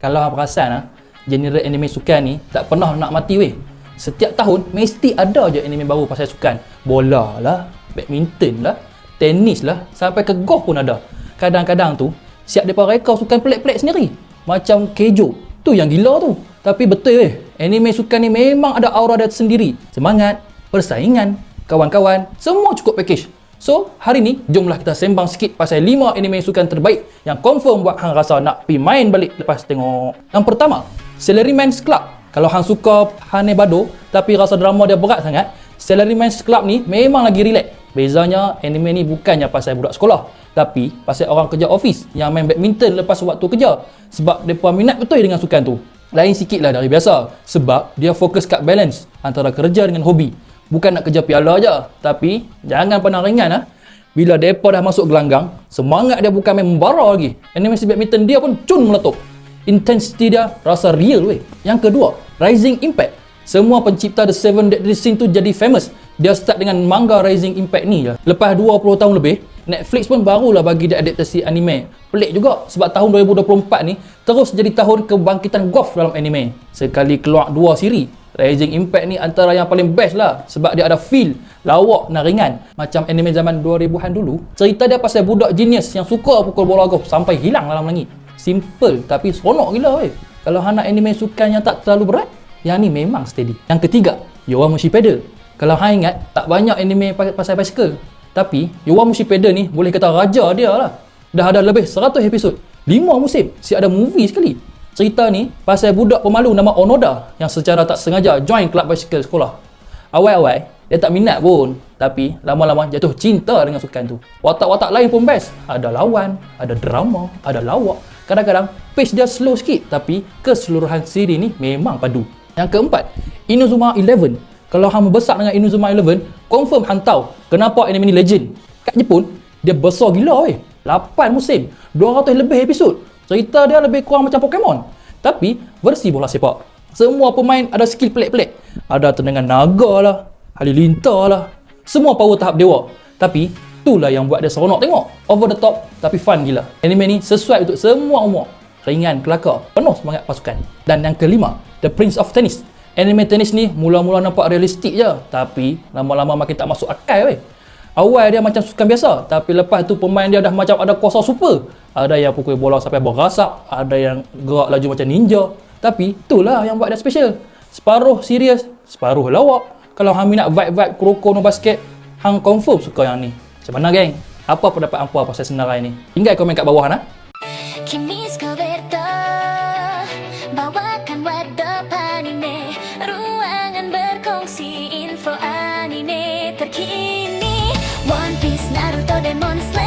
Kalau hang perasan ah, genre anime sukan ni tak pernah nak mati weh. Setiap tahun mesti ada je anime baru pasal sukan. Bola lah, badminton lah, tenis lah, sampai ke golf pun ada. Kadang-kadang tu siap depa reka sukan pelik-pelik sendiri. Macam kejo. Tu yang gila tu. Tapi betul weh, anime sukan ni memang ada aura dia sendiri. Semangat, persaingan, kawan-kawan, semua cukup package. So, hari ni jomlah kita sembang sikit pasal 5 anime sukan terbaik yang confirm buat hang rasa nak pi main balik lepas tengok. Yang pertama, Salaryman's Club. Kalau hang suka Hane Bado tapi rasa drama dia berat sangat, Salaryman's Club ni memang lagi relax. Bezanya anime ni bukannya pasal budak sekolah, tapi pasal orang kerja office yang main badminton lepas waktu kerja sebab depa minat betul dengan sukan tu. Lain sikit lah dari biasa sebab dia fokus kat balance antara kerja dengan hobi. Bukan nak kerja piala je, tapi jangan pernah ringan ah. Bila depa dah masuk gelanggang, semangat dia bukan main membara lagi. Animasi badminton dia pun cun meletup. Intensity dia rasa real weh. Yang kedua, Rising Impact. Semua pencipta The Seven Deadly Sin tu jadi famous. Dia start dengan manga Rising Impact ni je. Lepas 20 tahun lebih, Netflix pun barulah bagi dia adaptasi anime. Pelik juga sebab tahun 2024 ni terus jadi tahun kebangkitan golf dalam anime. Sekali keluar dua siri, Rising Impact ni antara yang paling best lah sebab dia ada feel, lawak dan ringan. Macam anime zaman 2000-an dulu, cerita dia pasal budak genius yang suka pukul bola golf sampai hilang dalam langit. Simple tapi seronok gila weh. Kalau hang nak anime sukan yang tak terlalu berat, yang ni memang steady. Yang ketiga, Yowamushi Pedal. Kalau hang ingat, tak banyak anime pa- pasal bicycle. Tapi, Yowamushi Pedal ni boleh kata raja dia lah. Dah ada lebih 100 episod. 5 musim. Si ada movie sekali. Cerita ni pasal budak pemalu nama Onoda yang secara tak sengaja join kelab bicycle sekolah. Awal-awal, dia tak minat pun. Tapi, lama-lama jatuh cinta dengan sukan tu. Watak-watak lain pun best. Ada lawan, ada drama, ada lawak. Kadang-kadang, pace dia slow sikit. Tapi, keseluruhan siri ni memang padu. Yang keempat, Inazuma Eleven. Kalau hang besar dengan Inazuma Eleven, confirm hang tahu kenapa anime ni legend. Kat Jepun, dia besar gila weh. 8 musim, 200 lebih episod. Cerita dia lebih kurang macam Pokemon. Tapi, versi bola sepak. Semua pemain ada skill pelik-pelik. Ada tendangan naga lah, halilintar lah. Semua power tahap dewa. Tapi, itulah yang buat dia seronok tengok. Over the top, tapi fun gila. Anime ni sesuai untuk semua umur. Ringan, kelakar, penuh semangat pasukan. Dan yang kelima, The Prince of Tennis. Anime tenis ni mula-mula nampak realistik je. Tapi, lama-lama makin tak masuk akal weh. Awal dia macam sukan biasa Tapi lepas tu pemain dia dah macam ada kuasa super. Ada yang pukul bola sampai berasak Ada yang gerak laju macam ninja. Tapi itulah yang buat dia special. Separuh serius, separuh lawak. Kalau hang minat vibe-vibe kuroko no basket Hang confirm suka yang ni. Macam mana geng? Apa pendapat hampa pasal senarai ni? Tinggal komen kat bawah Scoberto Bawakan wadop anime Ruangan berkongsi info anime